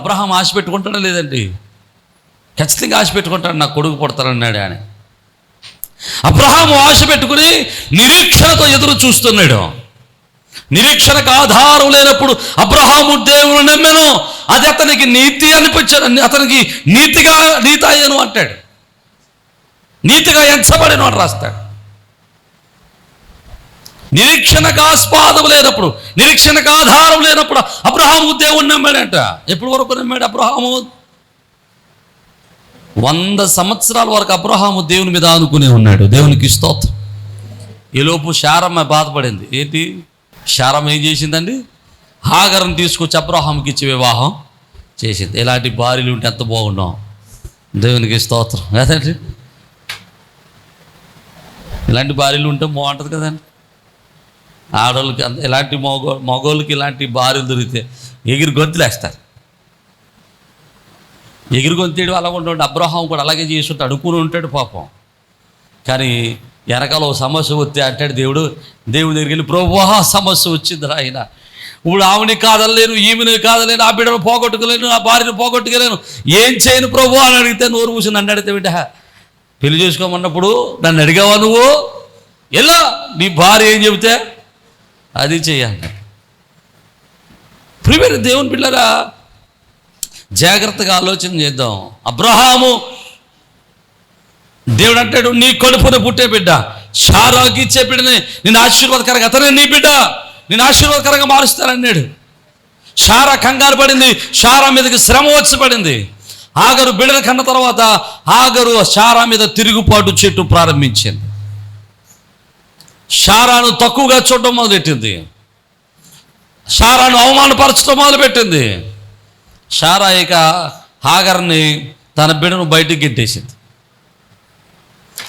Abraham ఆశ పెట్టుకుంటాడా లేదండి? ఖచ్చితంగా ఆశ పెట్టుకుంటాడు. నా కొడుకు పుడతానన్నాడు ఆయన. అబ్రహాము ఆశ పెట్టుకుని నిరీక్షణతో ఎదురు చూస్తున్నాడు. నిరీక్షణకు ఆధారం లేనప్పుడు అబ్రహాము దేవుడు నమ్మెను. అది అతనికి నీతి అనిపించాడు అతనికి నీతిగా నీతాయను అంటాడు. నీతిగా ఎంచబడిన అని రాస్తాడు. నిరీక్షణకు ఆస్పాదం లేనప్పుడు నిరీక్షణకు ఆధారం లేనప్పుడు అబ్రహాము దేవుణ్ణి నమ్మాడంట. ఎప్పుడు వరకు నమ్మాడు అబ్రహాము? వంద సంవత్సరాల వరకు అబ్రహాము దేవుని మీద ఆనుకునే ఉన్నాడు. దేవునికి స్తోత్రం. ఈలోపు శారమ్మ బాధపడింది. ఏంటి? శారమ్మ ఏం చేసిందండి? హాగరం తీసుకొచ్చి అబ్రహాంకి ఇచ్చి వివాహం చేసింది. ఇలాంటి భార్యలు ఉంటే ఎంత బాగున్నాం దేవునికి స్తోత్రం. కదండి? ఇలాంటి భార్యలు ఉంటే బాగుంటుంది కదండి? ఆడవాళ్ళకి అంత ఇలాంటి మగో మగోళ్ళకి ఇలాంటి భార్యలు దొరికితే ఎగిరి గొంతులేస్తారు. ఎగిరి గొంతేడు అలా ఉంటాడు అబ్రహాం కూడా అలాగే చేస్తుంటే ఉంటాడు అడుక్కుని ఉంటాడు పాపం. కానీ వెనకాల ఒక సమస్య వస్తే అంటాడు దేవుడు దేవుడి దగ్గరికి వెళ్ళి ప్రభా సమస్య వచ్చిందిరా ఆయన. ఇప్పుడు ఆమెని కాదలేను ఈమెను కాదలేను ఆ బిడ్డను పోగొట్టుకోలేను ఆ భార్యను పోగొట్టుకోలేను. ఏం చేయను ప్రభు? అని అడిగితే నోరు మూసి నన్ను అడిగితే బిడ్డ పెళ్ళి చేసుకోమన్నప్పుడు నన్ను అడిగావా నువ్వు? ఎలా? నీ భార్య ఏం చెబితే అది చేయాలి. ప్రిపేర్ దేవుని పిల్లరా జాగ్రత్తగా ఆలోచన చేద్దాం. అబ్రహాము దేవుడు అంటాడు నీ కడుపున పుట్టే బిడ్డ షారాకి ఇచ్చే బిడ్డని నేను ఆశీర్వాదకరంగా అతనే నీ బిడ్డ నేను ఆశీర్వాదకరంగా మారుస్తానన్నాడు. షారా కంగారు పడింది షారా మీదకి శ్రమ వచ్చి పడింది ఆగరు బిడ్డలు కన్న తర్వాత ఆగరు షారా మీద తిరుగుబాటు చెట్టు ప్రారంభించింది. షారాను తక్కువగా చూడడం మొదలెట్టింది. షారాను అవమానపరచడం మొదలుపెట్టింది. షారా ఇక హాగర్ని తన బిడ్డను బయటికి గెట్టేసింది.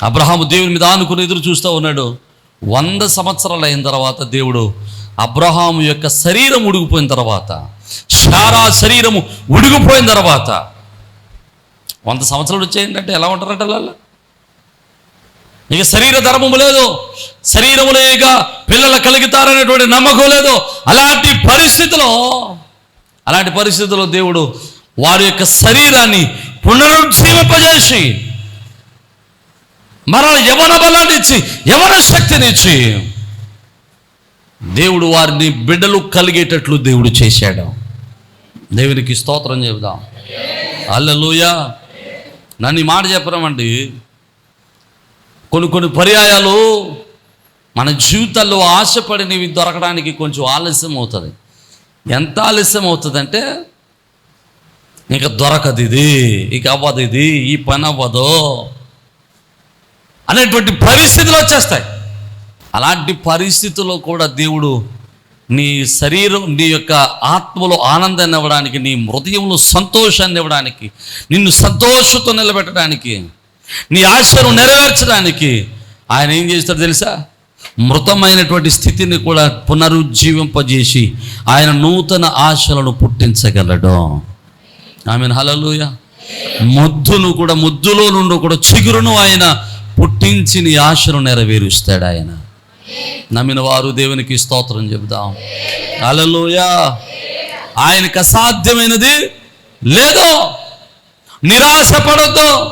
అబ్రహాము దేవుని మీద ఆనుకుని ఎదురు చూస్తూ ఉన్నాడు. వంద సంవత్సరాలు అయిన తర్వాత దేవుడు అబ్రహాము యొక్క శరీరం ఉడిగిపోయిన తర్వాత షారా శరీరము ఉడిగిపోయిన తర్వాత వంద సంవత్సరాలు వచ్చాయంటే ఎలా ఉంటారంట వాళ్ళు? ఇక శరీర ధర్మము లేదు. శరీరము లేక పిల్లలు కలుగుతారనేటువంటి నమ్మకం లేదు. అలాంటి పరిస్థితిలో అలాంటి పరిస్థితుల్లో దేవుడు వారి యొక్క శరీరాన్ని పునరుజ్జీవింపజేసి మరల యవన బలాన్ని ఇచ్చి యవన శక్తిని ఇచ్చి దేవుడు వారిని బిడ్డలు కలిగేటట్లు దేవుడు చేశాడు. దేవునికి స్తోత్రం చెబుదాం. అల్లెలుయ నన్ను మాట చెప్పరామండి. కొన్ని కొన్ని పర్యాయాలు మన జీవితాల్లో ఆశపడినవి దొరకడానికి కొంచెం ఆలస్యం అవుతుంది. ఎంత ఆలస్యం అవుతుందంటే ఇక దొరకదు ఇది ఇక అవ్వదు ఇది ఈ పని అవ్వదు అనేటువంటి పరిస్థితులు వచ్చేస్తాయి. అలాంటి పరిస్థితుల్లో కూడా దేవుడు నీ శరీరం నీ యొక్క ఆత్మలో ఆనందాన్ని ఇవ్వడానికి నీ హృదయంలో సంతోషాన్ని ఇవ్వడానికి నిన్ను సంతోషంతో నిలబెట్టడానికి నీ ఆశను నెరవేర్చడానికి ఆయన ఏం చేస్తాడు తెలుసా? మృతమైనటువంటి స్థితిని కూడా పునరుజ్జీవింపజేసి ఆయన నూతన ఆశలను పుట్టించగలడు. ఆమె హలలుయ ముద్దును కూడా ముద్దులో నుండి కూడా చిగురును ఆయన పుట్టించి నీ ఆశను నెరవేరుస్తాడు ఆయన. నమ్మిన వారు దేవునికి స్తోత్రం చెబుదాం. అలలోయ ఆయనకు అసాధ్యమైనది లేదో. నిరాశపడద్దు.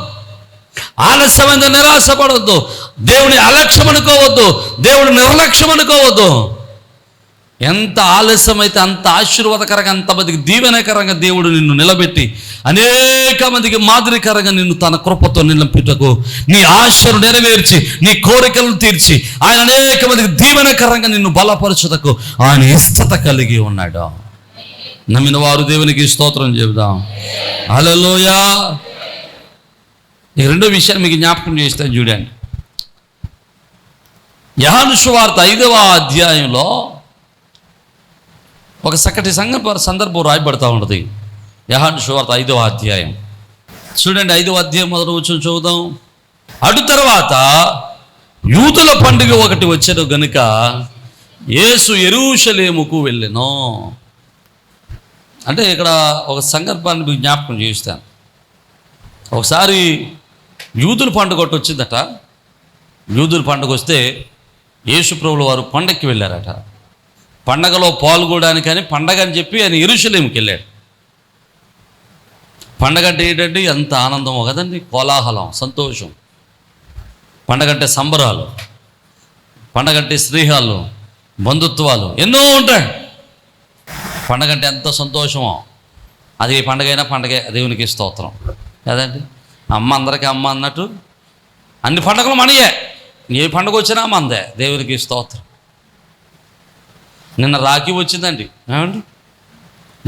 ఆలస్యమైన నిరాశపడవద్దు. దేవుని అలక్ష్యం అనుకోవద్దు. దేవుని నిర్లక్ష్యం అనుకోవద్దు. ఎంత ఆలస్యమైతే అంత ఆశీర్వాదకరంగా అంతమందికి దీవెనకరంగా దేవుడు నిన్ను నిలబెట్టి అనేక మందికి మాదిరికరంగా నిన్ను తన కృపతో నిలబెట్టకు నీ ఆశను నెరవేర్చి నీ కోరికలను తీర్చి ఆయన అనేక మందికి దీవెనకరంగా నిన్ను బలపరచుటకు ఆయన ఇష్టత కలిగి ఉన్నాడు. నమ్మిన వారు దేవునికి స్తోత్రం చెబుదాం. హలోయా ఈ రెండో విషయాన్ని మీకు జ్ఞాపకం చేస్తాను చూడండి. యహాను సువార్త ఐదవ అధ్యాయంలో ఒక చక్కటి సంగ సందర్భం రాయబడతా ఉంటుంది. యహాను సువార్త ఐదవ అధ్యాయం. చూడండి ఐదవ అధ్యాయం మొదలు వచ్చి చూద్దాం. అటు తర్వాత యూతుల పండుగ ఒకటి వచ్చాడు గనుక యేసు ఎరుషలేముకు వెళ్ళెను. అంటే ఇక్కడ ఒక సందర్భాన్ని మీకు జ్ఞాపకం చేస్తాను. ఒకసారి యూదుల పండుగ ఒకటి వచ్చిందట. యూదుల పండుగ వస్తే యేసుప్రభులు వారు పండక్కి వెళ్ళారట. పండగలో పాల్గొనడానికని పండగ అని చెప్పి ఆయన ఎరుషలేంకి వెళ్ళాడు. పండగ అంటే ఏంటంటే ఎంత ఆనందమో కదండి? కోలాహలం సంతోషం. పండగ అంటే సంబరాలు. పండగ అంటే స్నేహాలు బంధుత్వాలు. ఎన్నో ఉంటాయి. పండగ అంటే ఎంతో సంతోషమో. అది ఏ పండగైనా పండగే దేవునికి స్తోత్రం. కదండి? అమ్మ అందరికీ అమ్మ అన్నట్టు. అన్ని పండగలు మనయే. ఏ పండుగ వచ్చినా మందే. దేవునికి స్తోత్రం. నిన్న రాఖీ వచ్చిందండి. ఏమండి?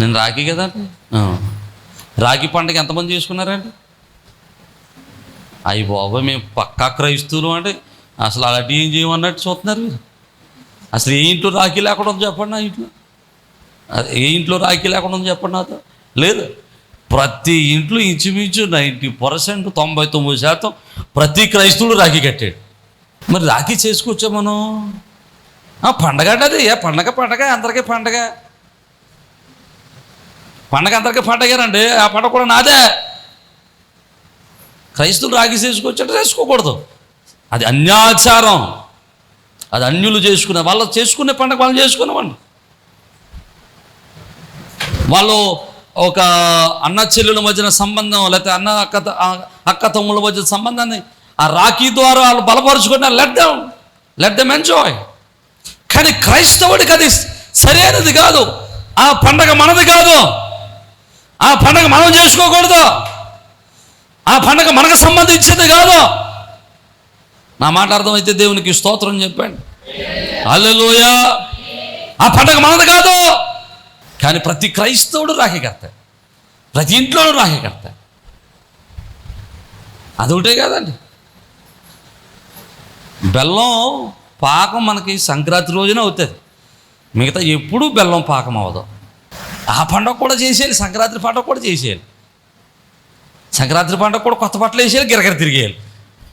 నిన్న రాఖీ కదండి? రాఖీ పండగ ఎంతమంది చేసుకున్నారండి? అయ్యి బాబా మేము పక్కా క్రైస్తువులు అంటే అసలు అలాంటి ఏం చేయమన్నట్టు చూస్తున్నారు మీరు? అసలు ఏ ఇంట్లో రాఖీ లేకుండా ఉంది చెప్పండి నా ఇంట్లో. ఏ ఇంట్లో రాఖీ లేకుండా ఉంది చెప్పండి నాతో. లేదు. ప్రతి ఇంట్లో ఇంచుమించు నైంటీ పర్సెంట్ తొంభై తొమ్మిది శాతం ప్రతి క్రైస్తవుడు రాఖీ కట్టాడు. మరి రాఖీ చేసుకోవచ్చా మనం? ఆ, పండగ అంటే అది ఏ పండగ పండగ అందరికీ పండగ. పండగ అందరికీ పండగేనండి ఆ పండగ కూడా నాదే. క్రైస్తవులు రాగి చేసుకోవచ్చంటే చేసుకోకూడదు. అది అన్యాచారం. అది అన్యులు చేసుకునే వాళ్ళు చేసుకునే పండగ వాళ్ళు చేసుకునేవాళ్ళు. వాళ్ళు ఒక అన్న చెల్లెల మధ్యన సంబంధం లేకపోతే అన్న అక్క అక్క తమ్ముల మధ్య సంబంధాన్ని ఆ రాఖీ ద్వారా వాళ్ళు బలపరుచుకున్న let them let them enjoy కానీ క్రైస్తవుడికి అది సరైనది కాదు. ఆ పండగ మనది కాదు. ఆ పండగ మనం చేసుకోకూడదు. ఆ పండగ మనకు సంబంధించింది కాదు. నా మాట అర్థమైతే దేవునికి స్తోత్రం చెప్పండి. అల్లెలోయ ఆ పండగ మనది కాదు. కానీ ప్రతి క్రైస్తవుడు రాఖీకర్త ప్రతి ఇంట్లోనూ రాఖీకర్త అదొకటే కాదండి. బెల్లం పాకం మనకి సంక్రాంతి రోజున అవుతుంది. మిగతా ఎప్పుడూ బెల్లం పాకం అవ్వదు. ఆ పండగ కూడా చేసేయాలి సంక్రాంతి పండగ కూడా చేసేయాలి. సంక్రాంతి పండగ కూడా కొత్త బట్టలు వేసేయాలి గిరగిర తిరిగేయాలి.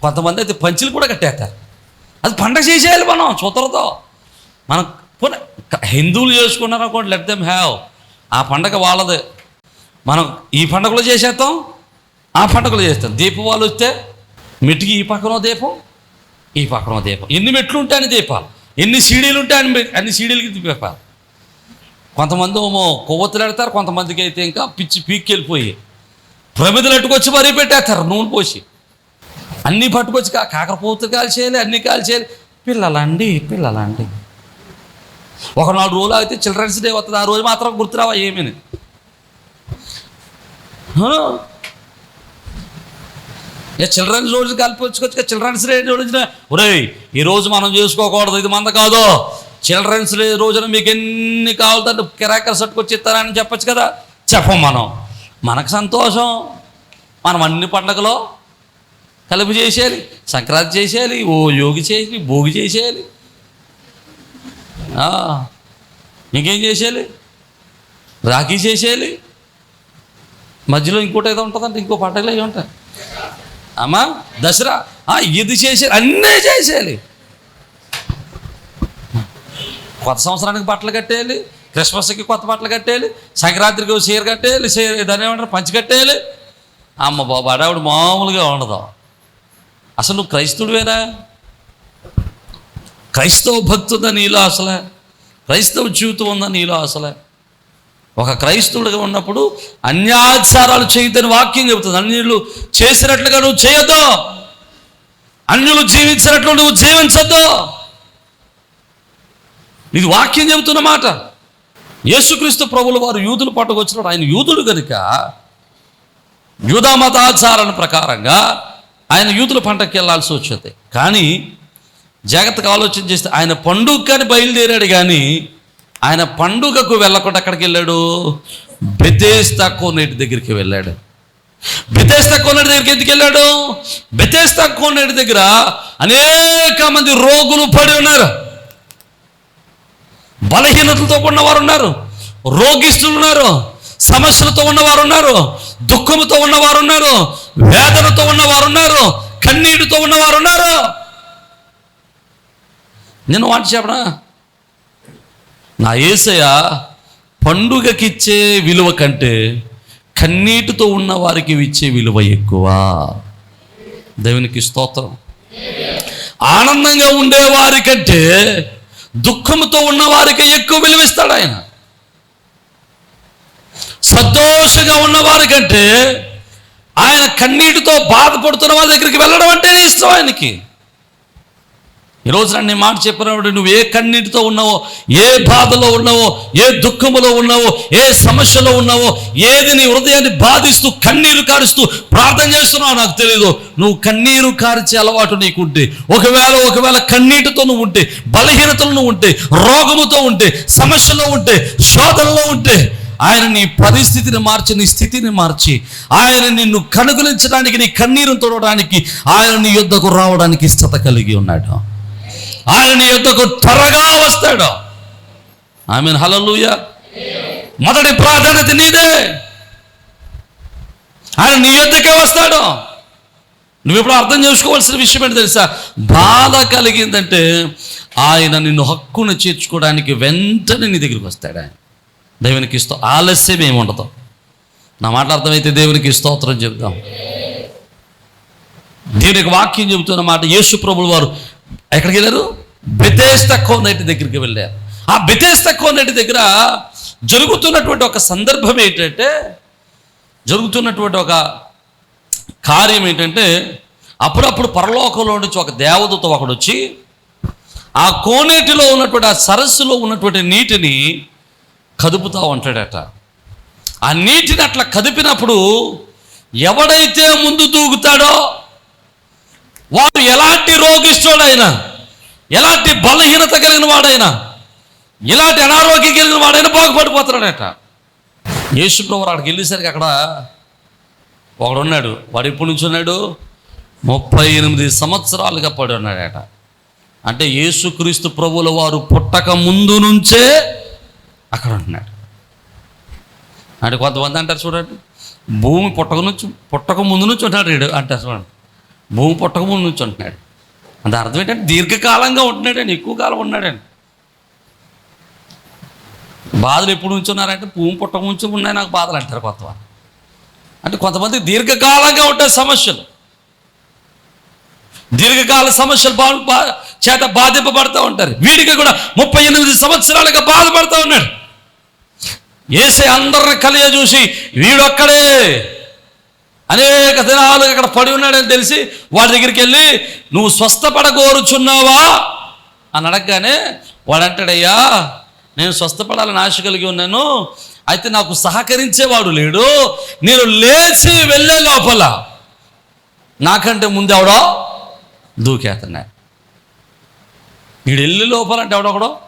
కొంతమంది అయితే పంచులు కూడా కట్టేస్తారు. అది పండగ చేసేయాలి మనం చూతరతో. మనం పోనీ హిందువులు చేసుకున్నారు అనుకోండి లెట్ దెమ్ హ్యావ్ ఆ పండగ వాళ్ళదే. మనం ఈ పండగలో చేసేస్తాం ఆ పండగలో చేస్తాం. దీపావళి వస్తే మెట్టుకి ఈ పక్కన దీపం ఈ పక్కన దీపం. ఎన్ని మెట్లు ఉంటాయని దీపాలు? ఎన్ని సీడీలు ఉంటాయని మె- అన్ని సీడీలకి దీపాలు? కొంతమంది ఏమో కొవ్వొత్తులు పెడతారు కొంతమందికి అయితే ఇంకా పిచ్చి పీక్కి వెళ్ళిపోయి ప్రమిదలు అట్టుకొచ్చి మరీ పెట్టేస్తారు నూనె పోసి. అన్నీ పట్టుకొచ్చి కా కాకరపోతులు కాల్చేయాలి అన్నీ కాల్చేయాలి. పిల్లలండి పిల్లలండి. ఒక నాలుగు రోజులు అయితే చిల్డ్రన్స్ డే వస్తుంది ఆ రోజు మాత్రం గుర్తురావా ఏమని ఇక చిల్డ్రన్స్ రోజు కలిపొచ్చుకొచ్చి చిల్డ్రన్స్ డే రోజున. ఒరేయ్ ఈ రోజు మనం చేసుకోకూడదు ఇది మంద కాదు. చిల్డ్రన్స్ డే రోజున మీకు ఎన్ని కావాలంటే కిరాకర్స్ పట్టుకొచ్చి ఇస్తారని చెప్పొచ్చు కదా? చెప్పం మనం. మనకు సంతోషం. మనం అన్ని పండగలో కలిపి చేసేయాలి సంక్రాంతి చేసేయాలి ఓ యోగి చేసి భోగి చేసేయాలి. ఇంకేం చేసేయాలి? రాఖీ చేసేయాలి? మధ్యలో ఇంకోటి ఏదో ఉంటుందంటే ఇంకో పంటలు అవి ఉంటాయి. అమ్మా దసరా ఆ, ఇది చేసే అన్నీ చేసేయాలి. కొత్త సంవత్సరానికి బట్టలు కట్టేయాలి క్రిస్మస్కి కొత్త బట్టలు కట్టేయాలి సంక్రాంతికి చీర కట్టేయాలి చీర దాన్ని ఏమంటారు పంచి కట్టేయాలి. అమ్మ బాబు అడావిడ మామూలుగా ఉండదు. అసలు నువ్వు క్రైస్తవుడివేనా? క్రైస్తవ భక్తి ఉందా నీలో అసలే. క్రైస్తవ జీవితం ఉందా నీలో అసలే. ఒక క్రైస్తవుడిగా ఉన్నప్పుడు అన్యాచారాలు చేయొద్దని వాక్యం చెబుతుంది. అన్యులు చేసినట్లుగా నువ్వు చేయొద్దు. అన్యులు జీవించినట్లు నువ్వు జీవించొద్దు. ఇది వాక్యం చెబుతున్న మాట. యేసుక్రీస్తు ప్రభులు వారు యూదులు పట్టుకొచ్చినప్పుడు ఆయన యూదుడు కనుక యూదా మతాచారాల ప్రకారంగా ఆయన యూదుల పంటకి వెళ్ళాల్సి వచ్చేది. కానీ జాగ్రత్తగా ఆలోచన చేస్తే ఆయన పండుగని బయలుదేరాడు కానీ ఆయన పండుగకు వెళ్ళకుండా అక్కడికి వెళ్ళాడు? బెతేస్తా కోనేటి దగ్గరికి వెళ్ళాడు. బెతేస్తా కోనేటి దగ్గరికి ఎందుకు వెళ్ళాడు? బెతేస్తా కోనేటి దగ్గర అనేక మంది రోగులు పడి ఉన్నారు. బలహీనతలతో ఉన్నవారు ఉన్నారు. రోగిస్తులు ఉన్నారు. సమస్యలతో ఉన్నవారు ఉన్నారు. దుఃఖముతో ఉన్నవారు ఉన్నారు. వేదనతో ఉన్నవారు ఉన్నారు. కన్నీటితో ఉన్నవారు ఉన్నారు. నేను వాటి చెప్పనా? నా ఏసయ్య పండుగకిచ్చే విలువ కంటే కన్నీటితో ఉన్న వారికి ఇచ్చే విలువ ఎక్కువ. దేవునికి స్తోత్రం. ఆనందంగా ఉండే వారికంటే దుఃఖంతో ఉన్న వారికి ఎక్కువ విలువిస్తాడు ఆయన. సంతోషంగా ఉన్న ఆయన కన్నీటితో బాధపడుతున్న వారి దగ్గరికి వెళ్ళడం అంటేనే ఇష్టం ఆయనకి. ఈరోజు నన్ను మాట చెప్పినప్పుడు నువ్వు ఏ కన్నీటితో ఉన్నావో ఏ బాధలో ఉన్నావో ఏ దుఃఖములో ఉన్నావో ఏ సమస్యలో ఉన్నావో ఏది నీ హృదయాన్ని బాధిస్తూ కన్నీరు కారుస్తూ ప్రార్థన చేస్తున్నావో నాకు తెలియదు నువ్వు కన్నీరు కార్చే అలవాటు నీకు ఉంటే ఒకవేళ ఒకవేళ కన్నీటితో నువ్వు ఉంటే బలహీనతలు నువ్వు ఉంటే రోగముతో ఉంటే సమస్యలో ఉంటే శోధనలో ఉంటే ఆయన నీ పరిస్థితిని మార్చి నీ స్థితిని మార్చి ఆయన నిన్ను కనుగొలించడానికి నీ కన్నీరు తోడడానికి ఆయన నీ యుద్ధకు రావడానికి ఇష్టత కలిగి ఉన్నాడు. ఆయన నీ యుద్ధకు త్వరగా వస్తాడు. ఐ మీన్ హలలుయ మొదటి ప్రాధాన్యత నీదే. ఆయన నీ యుద్ధకే వస్తాడు. నువ్వు ఇప్పుడు అర్థం చేసుకోవాల్సిన విషయం ఏంటి తెలుసా? బాధ కలిగిందంటే ఆయన నిన్ను హక్కును చేర్చుకోవడానికి వెంటనే నీ దగ్గరికి వస్తాడు ఆయన. దేవునికి ఇస్తో ఆలస్యం ఏమి ఉండదు. నా మాట అర్థమైతే దేవునికి స్తోత్రం చెబుదాం. దేవునికి వాక్యం చెబుతున్న మాట యేసు ప్రభులు వారు ఎక్కడికి వెళ్ళారు? బెతేస్త కోనేటి దగ్గరికి వెళ్ళారు. ఆ బెతేస్త కోనేటి దగ్గర జరుగుతున్నటువంటి ఒక సందర్భం ఏంటంటే జరుగుతున్నటువంటి ఒక కార్యం ఏంటంటే అప్పుడప్పుడు పరలోకంలో నుంచి ఒక దేవదూత ఒకడు వచ్చి ఆ కోనేటిలో ఉన్నటువంటి ఆ సరస్సులో ఉన్నటువంటి నీటిని కదుపుతా ఉంటాడట. ఆ నీటిని అట్లా కదిపినప్పుడు ఎవడైతే ముందు దూకుతాడో వాడు ఎలాంటి రోగిష్ఠుడైనా ఎలాంటి బలహీనత కలిగిన వాడైనా ఇలాంటి అనారోగ్యం కలిగిన వాడైనా బాగుపడిపోతాడట యేసుప్రభు అక్కడికి వెళ్ళేసరికి అక్కడ ఒకడు ఉన్నాడు వాడు ఎప్పటి నుంచి ఉన్నాడు? ముప్పై ఎనిమిది సంవత్సరాలుగా పడి ఉన్నాడట. అంటే యేసుక్రీస్తు ప్రభుల వారు పుట్టక ముందు నుంచే అక్కడ ఉంటున్నాడు అంటే కొంతమంది అంటారు చూడండి భూమి పుట్టక నుంచి పుట్టక ముందు నుంచి ఉన్నాడు అంటారు చూడండి. భూమి పుట్టకముందు నుంచి ఉంటున్నాడు. అంటే అర్థం ఏంటంటే దీర్ఘకాలంగా ఉంటున్నాడని ఎక్కువ కాలం ఉన్నాడండి బాధలు ఎప్పుడు నుంచి ఉన్నారంటే భూమి పుట్టక నుంచి ఉన్నాయి నాకు బాధలు అంటారు కొంతమంది. అంటే కొంతమంది దీర్ఘకాలంగా ఉంటాయి సమస్యలు. దీర్ఘకాల సమస్యలు బా చేత బాధింపబడుతూ ఉంటారు. వీడికి కూడా ముప్పై ఎనిమిది సంవత్సరాలుగా బాధపడుతూ ఉన్నాడు. ఏసే అందరిని కలియ చూసి వీడొక్కడే. అనేక దినాలు అక్కడ పడి ఉన్నాడని తెలిసి వాడి దగ్గరికి వెళ్ళి నువ్వు స్వస్థపడగోరుచున్నావా? అని అడగగానే వాడు అంటాడయ్యా నేను స్వస్థపడాలని ఆశ కలిగి ఉన్నాను. అయితే నాకు సహకరించేవాడు లేడు. నేను లేచి వెళ్ళే లోపల నాకంటే ముందు ఎవడో దూకేస్తున్నాడు వీడు వెళ్ళి లోపల అంటే ఎవడొకడో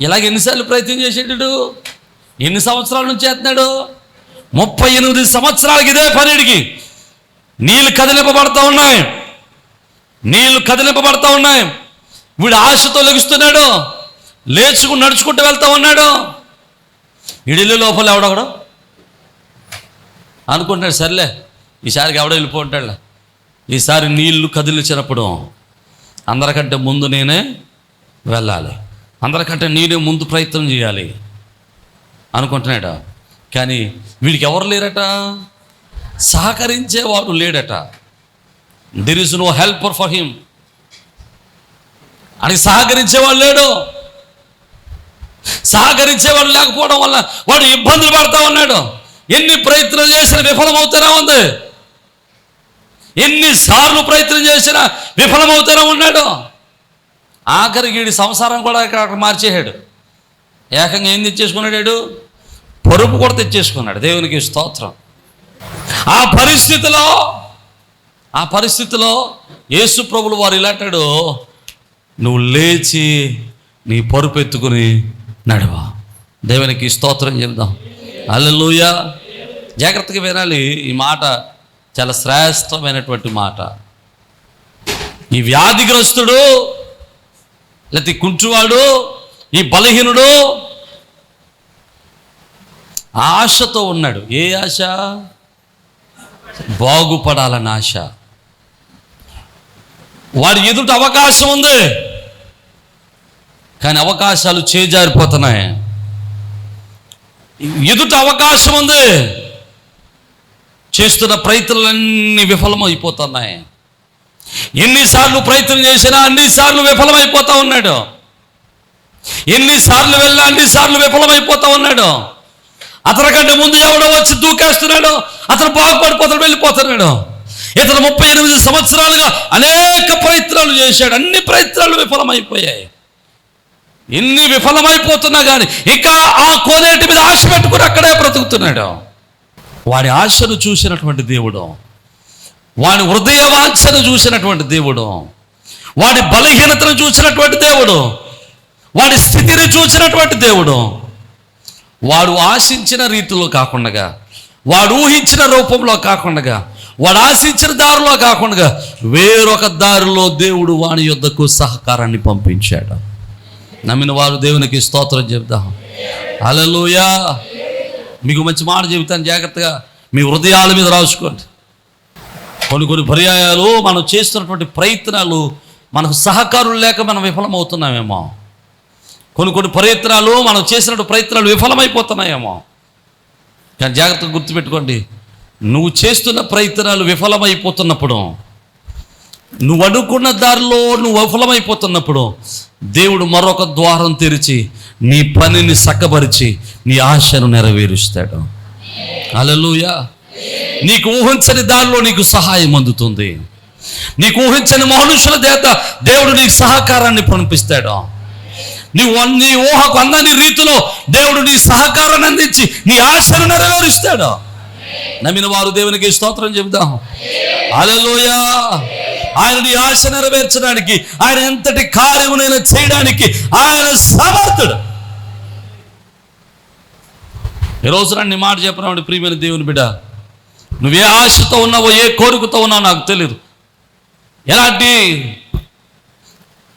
ఇలాగ ఎన్నిసార్లు ప్రయత్నం చేసేటాడు? ఎన్ని సంవత్సరాల నుంచి చేస్తున్నాడు ముప్పై ఎనిమిది సంవత్సరాలకి ఇదే పనిడికి. నీళ్ళు కదిలింపబడతా ఉన్నాయి. నీళ్ళు కదిలింపబడతా ఉన్నాయి. వీడు ఆశతో లెగుస్తున్నాడు. లేచుకు నడుచుకుంటూ వెళ్తా ఉన్నాడు. ఇడిల్లు లోపల ఎవడొకడు అనుకుంటున్నాడు సర్లే ఈసారికి ఎవడో వెళ్ళిపోంటాడులే ఈసారి నీళ్ళు కదిలించినప్పుడు అందరికంటే ముందు నేనే వెళ్ళాలి. అందరికంటే నేనే ముందు ప్రయత్నం చేయాలి. అనుకుంటున్నాడు? కానీ వీడికి ఎవరు లేరట? సహకరించేవాడు లేడట. There is no helper for him అని సహకరించేవాడు లేడు. సహకరించేవాడు లేకపోవడం వల్ల వాడు ఇబ్బందులు పడతా ఉన్నాడు. ఎన్ని ప్రయత్నం చేసినా విఫలమవుతూనే ఉంది. ఎన్నిసార్లు ప్రయత్నం చేసినా విఫలమవుతూనే ఉన్నాడు. ఆఖరికి వీడి సంసారం కూడా ఇక్కడ అక్కడ మార్చేసాడు ఏకంగా ఏం తెచ్చేసుకున్నాడు పరుపు కూడా తెచ్చేసుకున్నాడు. దేవునికి స్తోత్రం. ఆ పరిస్థితిలో ఆ పరిస్థితిలో యేసు ప్రభులు వారు ఇలాంటాడు నువ్వు లేచి నీ పరుపు ఎత్తుకుని నడవా. దేవునికి స్తోత్రం చెబుదాం అల్లెలుయ జాగ్రత్తగా వినాలి. ఈ మాట చాలా శ్రేష్టమైనటువంటి మాట. ఈ వ్యాధిగ్రస్తుడు లేకపోతే కుంటువాడు ఈ బలహీనుడు ఆశతో ఉన్నాడు. ఏ ఆశ? బాగుపడాలని ఆశ. వాడి ఎదుట అవకాశం ఉంది. కానీ అవకాశాలు చేజారిపోతున్నాయి. ఎదుట అవకాశం ఉంది. చేస్తున్న ప్రయత్నాలన్నీ విఫలమైపోతున్నాయి. ఎన్నిసార్లు ప్రయత్నం చేసినా అన్నిసార్లు విఫలమైపోతా ఉన్నాడు. ఎన్నిసార్లు వెళ్ళా అన్నిసార్లు విఫలమైపోతా ఉన్నాడు. అతని కంటే ముందు ఎవడో వచ్చి దూకేస్తున్నాడు అతను బాగుపడిపోతాడు వెళ్ళిపోతున్నాడు ఇతను ముప్పై ఎనిమిది సంవత్సరాలుగా అనేక ప్రయత్నాలు చేశాడు. అన్ని ప్రయత్నాలు విఫలమైపోయాయి. ఎన్ని విఫలమైపోతున్నా కానీ ఇంకా ఆ కోనేటి మీద ఆశ పెట్టుకుని అక్కడే బ్రతుకుతున్నాడు. వాడి ఆశను చూసినటువంటి దేవుడు వాడి హృదయ వాంఛను చూసినటువంటి దేవుడు వాడి బలహీనతను చూసినటువంటి దేవుడు వాడి స్థితిని చూసినటువంటి దేవుడు వాడు ఆశించిన రీతిలో కాకుండా వాడు ఊహించిన రూపంలో కాకుండా వాడు ఆశించిన దారిలో కాకుండా వేరొక దారిలో దేవుడు వాని యొద్దకు సహకారాన్ని పంపించాడు. నమ్మిన వారు దేవునికి స్తోత్రం చెబుతాం హల్లెలూయా. మీకు మంచి మాట చెబుతాను జాగ్రత్తగా మీ హృదయాల మీద రాసుకోండి. కొన్ని కొన్ని పర్యాయాలు మనం చేస్తున్నటువంటి ప్రయత్నాలు మనకు సహకారులు లేక మనం విఫలమవుతున్నామేమో. కొన్ని కొన్ని ప్రయత్నాలు మనం చేసినటువంటి ప్రయత్నాలు విఫలమైపోతున్నాయేమో. కానీ జాగ్రత్తగా గుర్తుపెట్టుకోండి నువ్వు చేస్తున్న ప్రయత్నాలు విఫలమైపోతున్నప్పుడు నువ్వు అనుకున్న దారిలో నువ్వు విఫలమైపోతున్నప్పుడు దేవుడు మరొక ద్వారం తెరిచి నీ పనిని సక్కబరిచి నీ ఆశను నెరవేరుస్తాడు. అలలుయా నీకు ఊహించని దారిలో నీకు సహాయం అందుతుంది. నీకు ఊహించని మనుషుల చేత దేవుడు నీకు సహకారాన్ని పంపిస్తాడు. నీవు నీ ఊహకు అందని రీతిలో దేవుడు నీ సహకారాన్ని అందించి నీ ఆశను నెరవేరుస్తాడు. నమ్మిన వారు దేవునికి స్తోత్రం చెబుదాం. అలలోయా ఆయన నీ ఆశ నెరవేర్చడానికి ఆయన ఎంతటి కార్యమునైనా చేయడానికి ఆయన సమర్థుడు. ఈరోజు నీ మాట చెప్పినాడు ప్రియమైన దేవుని బిడ్డ. నువ్వే ఆశతో ఉన్నావో ఏ కోరికతో ఉన్నావో నాకు తెలియదు ఎలాంటి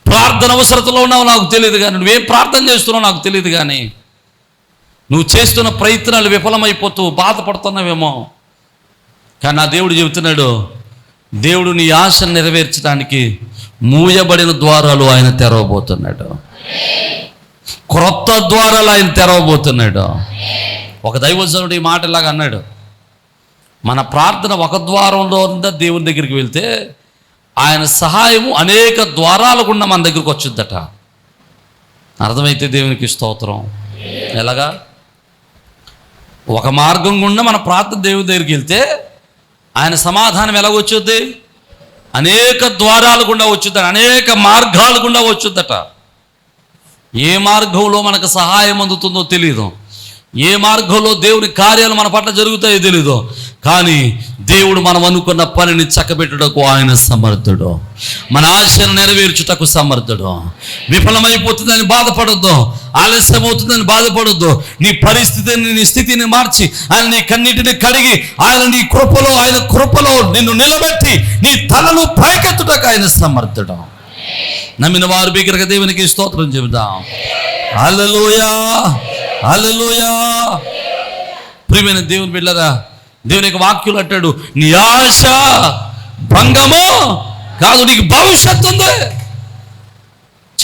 ప్రార్థన అవసరతలో ఉన్నావు నాకు తెలియదు కానీ నువ్వేం ప్రార్థన చేస్తున్నావు నాకు తెలియదు కానీ నువ్వు చేస్తున్న ప్రయత్నాలు విఫలమైపోతూ బాధపడుతున్నావేమో. కానీ నా దేవుడు చెబుతున్నాడు దేవుడు నీ ఆశను నెరవేర్చడానికి మూయబడిన ద్వారాలు ఆయన తెరవబోతున్నాడు. క్రొత్త ద్వారాలు ఆయన తెరవబోతున్నాడు. ఒక దైవజనుడు ఈ మాట ఇలాగ అన్నాడు మన ప్రార్థన ఒక ద్వారంలో ఉందా? దేవుని దగ్గరికి వెళ్తే ఆయన సహాయము అనేక ద్వారాల గుండా మన దగ్గరికి వచ్చిందట. అర్థమైతే దేవునికి స్తోత్రం. ఎలాగా? ఒక మార్గం గుండా మన ప్రార్థన దేవుని దగ్గరికి వెళ్తే ఆయన సమాధానం ఎలాగొచ్చుద్ది అనేక ద్వారాల గుండా వచ్చుద్దట అనేక మార్గాల గుండా వచ్చుద్దట ఏ మార్గంలో మనకు సహాయం అందుతుందో తెలియదు ఏ మార్గంలో దేవుని కార్యాలు మన పట్ల జరుగుతాయో తెలీదు. కానీ దేవుడు మనం అనుకున్న పనిని చక్కబెట్టుటకు ఆయన సమర్థుడు. మన ఆశను నెరవేర్చుటకు సమర్థుడు. విఫలమైపోతుందని బాధపడద్దు. ఆలస్యం అవుతుందని నీ పరిస్థితిని నీ స్థితిని మార్చి ఆయన నీ కన్నిటిని కడిగి ఆయన నీ కృపలో ఆయన కృపలో నిన్ను నిలబెట్టి నీ తలను పైకెత్తుటకు ఆయన సమర్థుడు. నమ్మిన వారు బిగ్గరగా దేవునికి స్తోత్రం చెబుదాం. హల్లెలూయా! హల్లెలూయా. ప్రియమైన దేవుని బిడ్డరా దేవుని యొక్క వాక్యులు అంటాడు నీ ఆశ భంగము కాదు నీకు భవిష్యత్తు ఉంది.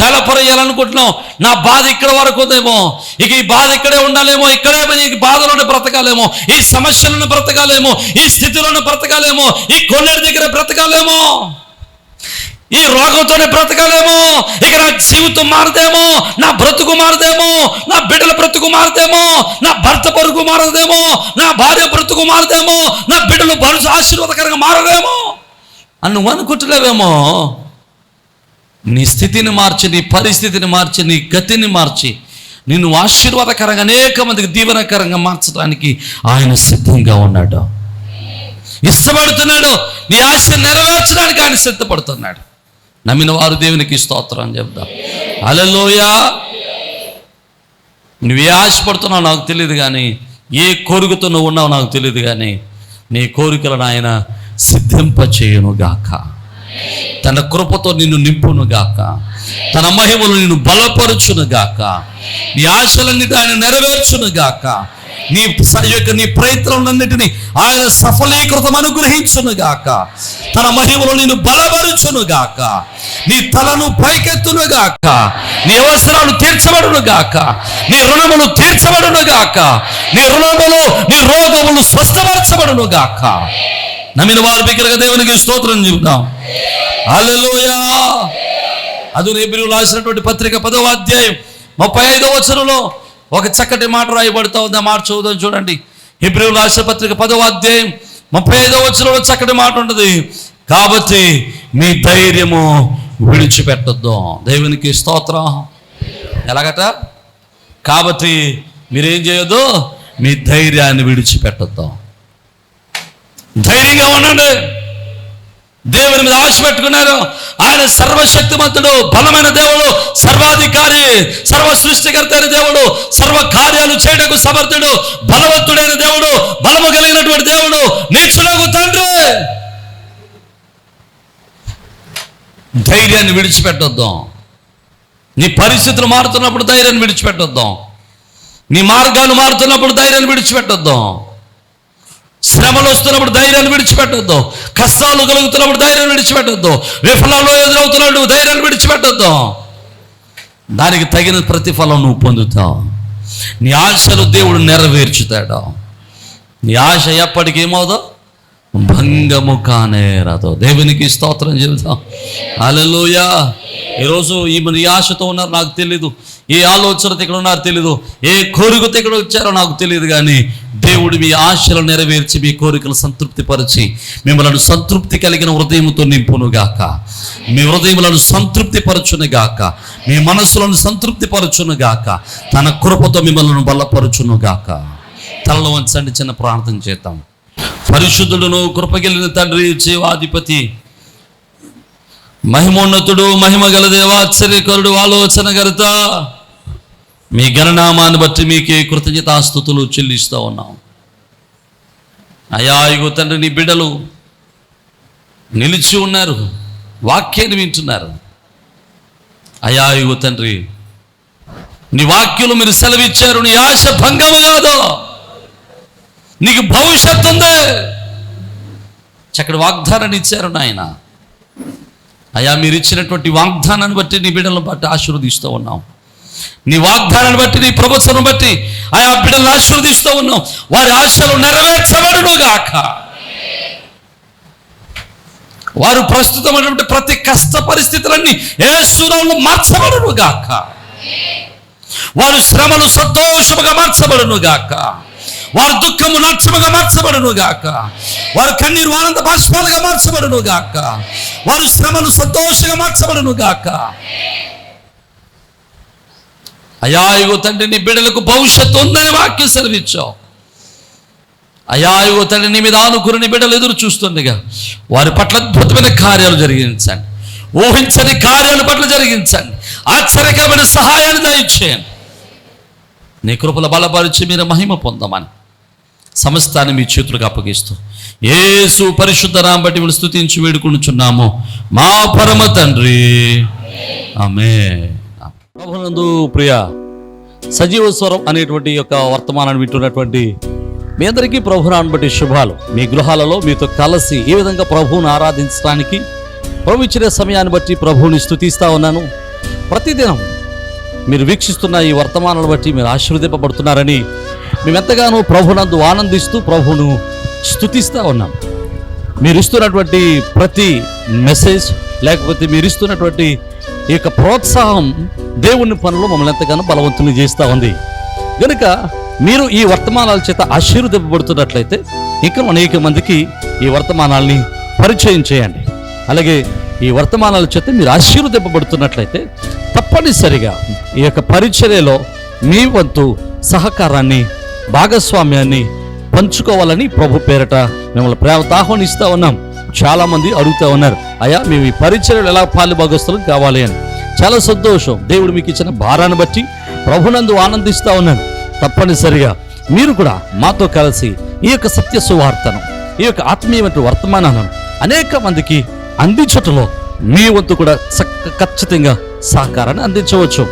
చాలా పొరయ్యాలనుకుంటున్నాం నా బాధ ఇక్కడ వరకు ఉందేమో. ఇక ఈ బాధ ఇక్కడే ఉండాలేమో. ఇక్కడే ఈ బాధలోనే బ్రతకాలేమో. ఈ సమస్యలను బ్రతకాలేమో. ఈ స్థితిలోనే బ్రతకాలేమో. ఈ కొన్నేరు దగ్గర బ్రతకాలేమో. ఈ రోగంతోనే బ్రతకాలేమో. ఇక నా జీవితం మారదేమో నా బ్రతుకు మారదేమో నా బిడ్డల బ్రతుకు మారదేమో నా భర్త పరుగు మారదేమో నా భార్య బ్రతుకు మారదేమో నా బిడ్డలు భరుసు ఆశీర్వాదకరంగా మారదేమో అని నువ్వు అనుకుంటున్నావేమో నీ స్థితిని మార్చి నీ పరిస్థితిని మార్చి నీ గతిని మార్చి నిన్ను ఆశీర్వాదకరంగా అనేక మందికి దీవెనకరంగా మార్చడానికి ఆయన సిద్ధంగా ఉన్నాడు. ఇష్టపడుతున్నాడు. నీ ఆశ నెరవేర్చడానికి ఆయన సిద్ధపడుతున్నాడు. నమ్మిన వారు దేవునికి స్తోత్రం చెప్దాం. అలలోయ నువ్వు ఆశపడుతున్నావు నాకు తెలియదు కానీ ఏ కోరికతో నువ్వు ఉన్నావు నాకు తెలియదు కానీ నీ కోరికలను ఆయన సిద్ధింపచేయును గాక తన కృపతో నిన్ను నింపును గాక తన మహిమలు నిన్ను బలపరుచును గాక నీ ఆశలన్నిటి ఆయన నెరవేర్చును గాక నీ యొక్క నీ ప్రయత్నములన్నిటినీ ఆయన సఫలీకృతం అనుగ్రహించునుగాక. తన మహిమలో నేను బలపరుచును గాక నీ తలను పైకెత్తునుగాక. నీ అవసరాలు తీర్చబడునుగాక. నీ రుణములు తీర్చబడునుగాక. నీ రుణములు నీ రోగములు స్వస్థపరచబడునుగాక. నమ్మిన వారి బిగ్గరగా దేవునికి స్తోత్రం చెబుదాం. హల్లెలూయా. అదు రేపు రాసినటువంటి పత్రిక పదవ అధ్యాయం ముప్పై ఐదో వచనంలో ఒక చక్కటి మాట రాయబడుతూ ఉంది. ఆ మాట చదువుదాం చూడండి. హిబ్రిల్ రాష్ట్రపత్రిక పదవ అధ్యాయం ముప్పై ఐదో వచ్చిన చక్కటి మాట ఉంటుంది. కాబట్టి మీ ధైర్యము విడిచిపెట్టద్దు. దేవునికి స్తోత్రం. ఎలాగట? కాబట్టి మీరేం చేయొద్దు? మీ ధైర్యాన్ని విడిచిపెట్టొద్దు. ధైర్యంగా ఉండండి. దేవుని మీద ఆశ పెట్టుకున్నారు. ఆయన సర్వశక్తిమంతుడు బలమైన దేవుడు సర్వాధికారి సర్వ సృష్టికర్త అయిన దేవుడు సర్వ కార్యాలు చేయటకు సమర్థుడు బలవంతుడైన దేవుడు బలము కలిగినటువంటి దేవుడు. నీచులకు తండ్రి! ధైర్యాన్ని విడిచిపెట్టొద్దాం. నీ పరిస్థితులు మారుతున్నప్పుడు ధైర్యాన్ని విడిచిపెట్టొద్దాం. నీ మార్గాలు మారుతున్నప్పుడు ధైర్యాన్ని విడిచిపెట్టొద్దాం. శ్రమలు వస్తున్నప్పుడు ధైర్యాన్ని విడిచిపెట్టొద్దు. కష్టాలు కలుగుతున్నప్పుడు ధైర్యాన్ని విడిచిపెట్టొద్దు. విఫలాలు ఎదురవుతున్నప్పుడు ధైర్యాన్ని విడిచిపెట్టొద్దు. దానికి తగిన ప్రతిఫలం నువ్వు పొందుతావు. నీ ఆశలు దేవుడు నెరవేర్చుతాడు. నీ ఆశ ఎప్పటికేమవుదో భంగము కానే దేవునికి స్తోత్రం చెబుతాం. అలలోయా ఈరోజు ఈ ఈ ఆశతో ఉన్నారు నాకు తెలీదు. ఏ ఆలోచనతో ఇక్కడ ఉన్నారు తెలీదు? ఏ కోరికతో ఇక్కడ వచ్చారో నాకు తెలియదు కానీ దేవుడు మీ ఆశలు నెరవేర్చి మీ కోరికలు సంతృప్తిపరిచి మిమ్మల్ని సంతృప్తి కలిగిన హృదయంతో నింపునుగాక. మీ హృదయములను సంతృప్తి పరచునుగాక మీ మనస్సులను సంతృప్తి పరచునుగాక తన కృపతో మిమ్మల్ని బలపరచునుగాక. తలలో వంచండి చిన్న ప్రార్థన చేద్దాం. పరిశుద్ధుడును కృపగలిగిన తండ్రి జీవాధిపతి మహిమోన్నతుడు మహిమ గల దేవాశ్చర్యకరుడు ఆలోచన గరత మీ గణనామాన్ని బట్టి మీకే కృతజ్ఞతాస్థుతులు చెల్లిస్తూ ఉన్నాం. అయా ఇగో తండ్రి నీ బిడ్డలు నిలిచి ఉన్నారు వాక్యాన్ని వింటున్నారు. అయా ఇగో తండ్రి నీ వాక్యులు మీరు సెలవిచ్చారు నీ ఆశ భంగము కాదు. నీకు భవిష్యత్తు ఉంది. చక్కటి వాగ్దానాన్ని ఇచ్చారు నాయన. అయా మీరు ఇచ్చినటువంటి వాగ్దానాన్ని బట్టి నీ బిడ్డలను బట్టి ఆశీర్వదిస్తూ ఉన్నాం. నీ వాగ్దానాన్ని బట్టి నీ ప్రభుత్వం బట్టి ఆయా బిడ్డలను ఆశీర్వదిస్తూ ఉన్నాం. వారి ఆశలు నెరవేర్చబడును గాక వారు ప్రస్తుతమైనటువంటి ప్రతి కష్ట పరిస్థితులన్నీ ఏ సురంలో మార్చబడును గాక వారు శ్రమలు సంతోషముగా మార్చబడును గాక వారి దుఃఖము నాట్యముగా మార్చబడును గాక వారి కన్నీరు ఆనంద బాష్పాలుగా మార్చబడును గాక వారు శ్రమలు సంతోషంగా మార్చబడును గాక అయా ఇగో తండ్రి నీ బిడ్డలకు భవిష్యత్తు ఉందని వాక్యం సెలవిచ్చావు. అయా ఇగో తండ్రి నీ మీద ఆనుకుని నీ బిడ్డలు ఎదురు చూస్తుండగా వారి పట్ల అద్భుతమైన కార్యాలు జరిగించండి. ఊహించని కార్యాల పట్ల జరిగించండి. ఆశ్చర్యకరమైన సహాయాన్ని దయచేయండి. నీ కృపల బలపరిచి మీరు మహిమ పొందమని సమస్తాన్ని మీ చేతులకు అప్పగిస్తూ ఏసు పరిశుద్ధ నామ బట్టి మేము స్థుతించి వేడుకొనుచున్నాము. మా పరమ తండ్రి. ఆమె ప్రభునందు ప్రియ సజీవ స్వరం అనేటువంటి యొక్క వర్తమానాన్ని వింటున్నటువంటి మీ అందరికీ ప్రభునాన్ని బట్టి శుభాలు. మీ గృహాలలో మీతో కలిసి ఏ విధంగా ప్రభువును ఆరాధించడానికి ప్రభు ఇచ్చిన సమయాన్ని బట్టి ప్రభువుని స్థుతిస్తా ఉన్నాను. ప్రతిదినం మీరు వీక్షిస్తున్న ఈ వర్తమానాలను బట్టి మీరు ఆశీర్వదింపబడుతున్నారని మేమెంతగానో ప్రభునందు ఆనందిస్తూ ప్రభువును స్థుతిస్తూ ఉన్నాం. మీరు ఇస్తున్నటువంటి ప్రతి మెసేజ్ లేకపోతే మీరు ఇస్తున్నటువంటి ఈ యొక్క ప్రోత్సాహం దేవుని పనులు మమ్మల్ని ఎంతగానో బలవంతుని చేస్తూ ఉంది. కనుక మీరు ఈ వర్తమానాల చేత ఆశీర్వదింపబడుతున్నట్లయితే ఇంకా అనేక మందికి ఈ వర్తమానాల్ని పరిచయం చేయండి. అలాగే ఈ వర్తమానాల చేత మీరు ఆశీర్వదింపబడుతున్నట్లయితే తప్పనిసరిగా ఈ యొక్క పరిచర్యలో మీ వంతు సహకారాన్ని భాగస్వామ్యాన్ని పంచుకోవాలని ప్రభు పేరట మిమ్మల్ని ప్రేమతో ఆహ్వానిస్తూ ఉన్నాం. చాలామంది అడుగుతూ ఉన్నారు అయ్యా మేము ఈ పరిచర్యలు ఎలా పాలు భాగస్తులు కావాలి అని. చాలా సంతోషం. దేవుడు మీకు ఇచ్చిన భారాన్ని బట్టి ప్రభునందు ఆనందిస్తూ ఉన్నాను తప్పనిసరిగా మీరు కూడా మాతో కలిసి ఈ యొక్క సత్య సువార్తను ఈ యొక్క ఆత్మీయమైన వర్తమానాలను అనేక మందికి అందించటంలో మీ వంతు కూడా చక్క ఖచ్చితంగా సహకారాన్ని అందించవచ్చు.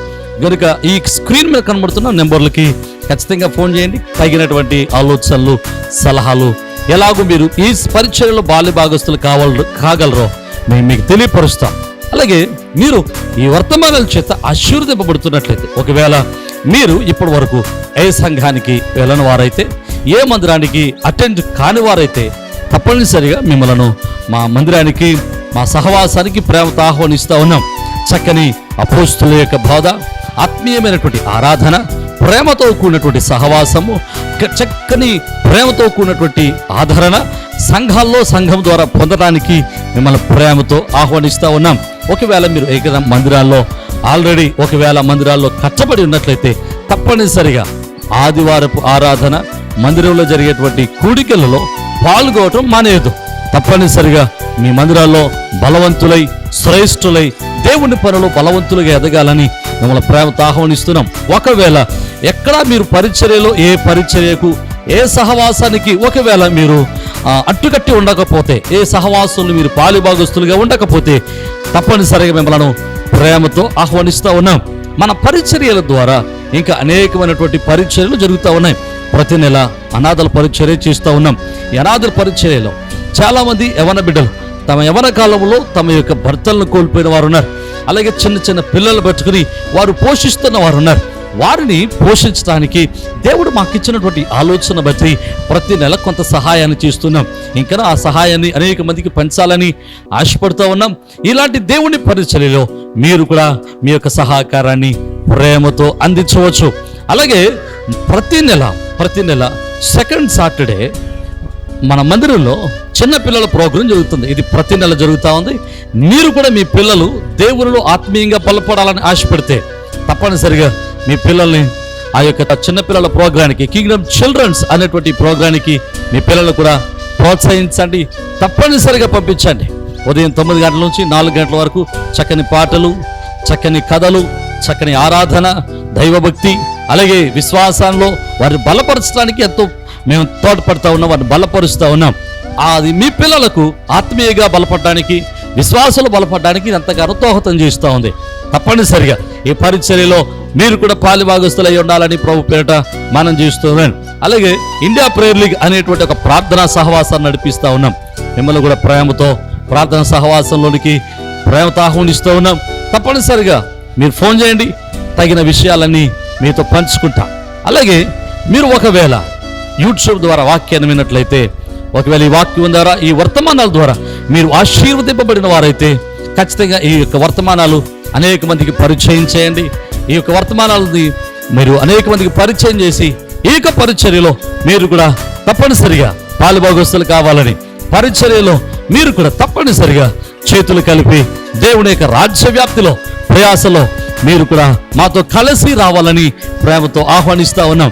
కనుక ఈ స్క్రీన్ మీద కనబడుతున్న నెంబర్లకి ఖచ్చితంగా ఫోన్ చేయండి. తగినటువంటి ఆలోచనలు సలహాలు ఎలాగో మీరు ఈ పరిచయలో బాల్య భాగస్తులు కావాల కాగలరో మేము మీకు తెలియపరుస్తాం. అలాగే మీరు ఈ వర్తమానాల చేత ఆశీర్వదింపబడుతున్నట్లయితే ఒకవేళ మీరు ఇప్పటి వరకు ఏ సంఘానికి వెళ్ళని వారైతే ఏ మందిరానికి అటెండ్ కాని వారైతే తప్పనిసరిగా మిమ్మలను మా మందిరానికి మా సహవాసానికి ప్రేమతో ఆహ్వానిస్తూ ఉన్నాం. చక్కని అపోస్తుల యొక్క బోధ ఆత్మీయమైనటువంటి ఆరాధన ప్రేమతో కూడినటువంటి సహవాసము చక్కని ప్రేమతో కూడినటువంటి ఆదరణ సంఘాల్లో సంఘం ద్వారా పొందడానికి మిమ్మల్ని ప్రేమతో ఆహ్వానిస్తూ ఉన్నాం. ఒకవేళ మీరు ఏకదా మందిరాల్లో ఆల్రెడీ ఒకవేళ మందిరాల్లో కట్టబడి ఉన్నట్లయితే తప్పనిసరిగా ఆదివారపు ఆరాధన మందిరంలో జరిగేటువంటి కూడికలలో పాల్గొవటం మానేయదు తప్పనిసరిగా మీ మందిరాల్లో బలవంతులై శ్రేష్ఠులై దేవుని పనులు బలవంతులుగా ఎదగాలని మిమ్మల్ని ప్రేమతో ఆహ్వానిస్తున్నాం. ఒకవేళ ఎక్కడా మీరు పరిచర్యలో ఏ పరిచర్యకు ఏ సహవాసానికి ఒకవేళ మీరు అట్టుకట్టి ఉండకపోతే ఏ సహవాసులు మీరు పాలిభాగస్తులుగా ఉండకపోతే తప్పనిసరిగా మిమ్మల్ని ప్రేమతో ఆహ్వానిస్తూ ఉన్నాం. మన పరిచర్యల ద్వారా ఇంకా అనేకమైనటువంటి పరిచర్యలు జరుగుతూ ఉన్నాయి. ప్రతి నెల అనాథల పరిచర్య చేస్తూ ఉన్నాం. ఈ అనాథల పరిచర్యలో చాలామంది యవన బిడ్డలు తమ యవన కాలంలో తమ యొక్క భర్తలను కోల్పోయిన వారు ఉన్నారు. అలాగే చిన్న చిన్న పిల్లలు పెట్టుకుని వారు పోషిస్తున్న వారు ఉన్నారు. వారిని పోషించడానికి దేవుడు మాకు ఇచ్చినటువంటి ఆలోచన బట్టి ప్రతి నెల కొంత సహాయాన్ని చేస్తున్నాం. ఇంకా ఆ సహాయాన్ని అనేక మందికి పంచాలని ఆశపడుతూ ఉన్నాం. ఇలాంటి దేవుని పరిచర్యలో మీరు కూడా మీ యొక్క సహకారాన్ని ప్రేమతో అందించవచ్చు. అలాగే ప్రతి నెల ప్రతి నెల సెకండ్ సాటర్డే మన మందిరంలో చిన్న పిల్లల ప్రోగ్రాం జరుగుతుంది. ఇది ప్రతి నెల జరుగుతూ ఉంది. మీరు కూడా మీ పిల్లలు దేవునిలో ఆత్మీయంగా బలపడాలని ఆశపడితే తప్పనిసరిగా మీ పిల్లల్ని ఆ యొక్క చిన్న పిల్లల ప్రోగ్రానికి కింగ్డమ్ చిల్డ్రన్స్ అనేటువంటి ప్రోగ్రానికి మీ పిల్లలు కూడా ప్రోత్సహించండి. తప్పనిసరిగా పంపించండి. ఉదయం తొమ్మిది గంటల నుంచి నాలుగు గంటల వరకు చక్కని పాటలు చక్కని కథలు చక్కని ఆరాధన దైవభక్తి అలాగే విశ్వాసంలో వారిని బలపరచడానికి ఎంతో మేము తోడ్పడతా ఉన్నాం వారిని బలపరుస్తూ ఉన్నాం. అది మీ పిల్లలకు ఆత్మీయంగా బలపడడానికి విశ్వాసాలు బలపడడానికి ఎంతగానో దోహదం చేస్తూ ఉంది. తప్పనిసరిగా ఈ పరిచర్యలో మీరు కూడా పాలిభాగస్తులై ఉండాలని ప్రభు పేరిట మనం చేస్తున్నాం అలాగే ఇండియా ప్రేయర్ లీగ్ అనేటువంటి ఒక ప్రార్థనా సహవాసాన్ని నడిపిస్తూ ఉన్నాం. మిమ్మల్ని కూడా ప్రేమతో ప్రార్థన సహవాసంలోనికి ప్రేమతో ఆహ్వానిస్తూ ఉన్నాం. తప్పనిసరిగా మీరు ఫోన్ చేయండి తగిన విషయాలన్నీ మీతో పంచుకుంటా. అలాగే మీరు ఒకవేళ యూట్యూబ్ ద్వారా వాక్యాన్ని విన్నట్లయితే ఒకవేళ ఈ వాక్యం ద్వారా ఈ వర్తమానాల ద్వారా మీరు ఆశీర్వదింపబడిన వారైతే ఖచ్చితంగా ఈ యొక్క వర్తమానాలు అనేక మందికి పరిచయం చేయండి. ఈ యొక్క వర్తమానాలని మీరు అనేక మందికి పరిచయం చేసి ఈ యొక్క పరిచర్యలో మీరు కూడా తప్పనిసరిగా పాలుభాగస్తులు కావాలని పరిచర్యలో మీరు కూడా తప్పనిసరిగా చేతులు కలిపి దేవుని యొక్క రాజ్య వ్యాప్తిలో ప్రయాసలో మీరు కూడా మాతో కలిసి రావాలని ప్రేమతో ఆహ్వానిస్తా ఉన్నాం.